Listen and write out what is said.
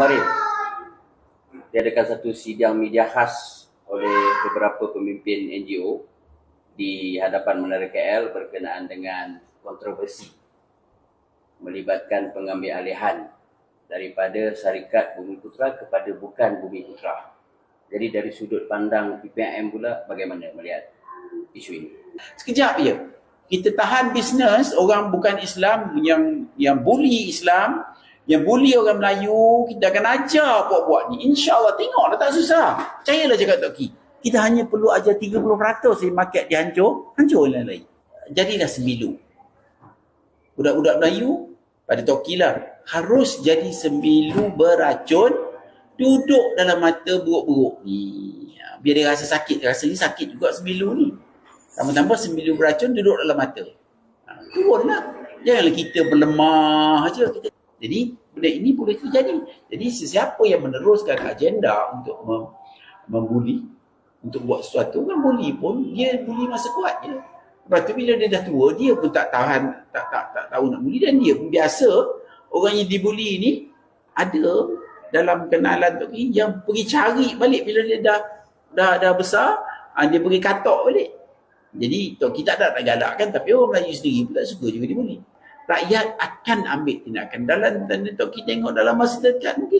kemarin diadakan satu sidang media khas oleh beberapa pemimpin NGO di hadapan Menara KL berkenaan dengan kontroversi melibatkan pengambil alihan daripada syarikat Bumi Putra kepada bukan Bumi Putra. Jadi dari sudut pandang PPM pula bagaimana melihat isu ini? Sekejap je. Kita tahan bisnes orang bukan Islam yang yang bully Islam, yang bully orang Melayu, kita akan ajar buat-buat ni. InsyaAllah tengoklah tak susah. Percayalah cakap Tok Ki. Kita hanya perlu ajar 30% saja market dia hancur, hancur yang lain. Jadilah sembilu. Budak-budak Melayu, pada Tok Ki lah, harus jadi sembilu beracun, duduk dalam mata buruk-buruk ni. Ha, Biar dia rasa sakit, dia rasa ni sakit juga sembilu ni. Tambah-tambah sembilu beracun duduk dalam mata. Ha, turunlah. Janganlah kita berlemah aja. Kita... Jadi benda ini boleh terjadi. Jadi sesiapa yang meneruskan agenda untuk mem membuli, untuk buat sesuatu, kan bully pun dia bully masa kuat je. Lepas tu bila dia dah tua, dia pun tak tahan, tak tak tak tahu nak bully dan dia pun biasa orang yang dibuli ni ada dalam kenalan tu yang pergi cari balik bila dia dah dah dah besar, ah, dia pergi katok balik. Jadi Tok kita tak nak galakkan tapi orang Melayu sendiri pun tak suka juga dibuli. Rakyat akan ambil tindakan dalam dan Tok kita tengok dalam masa dekat mungkin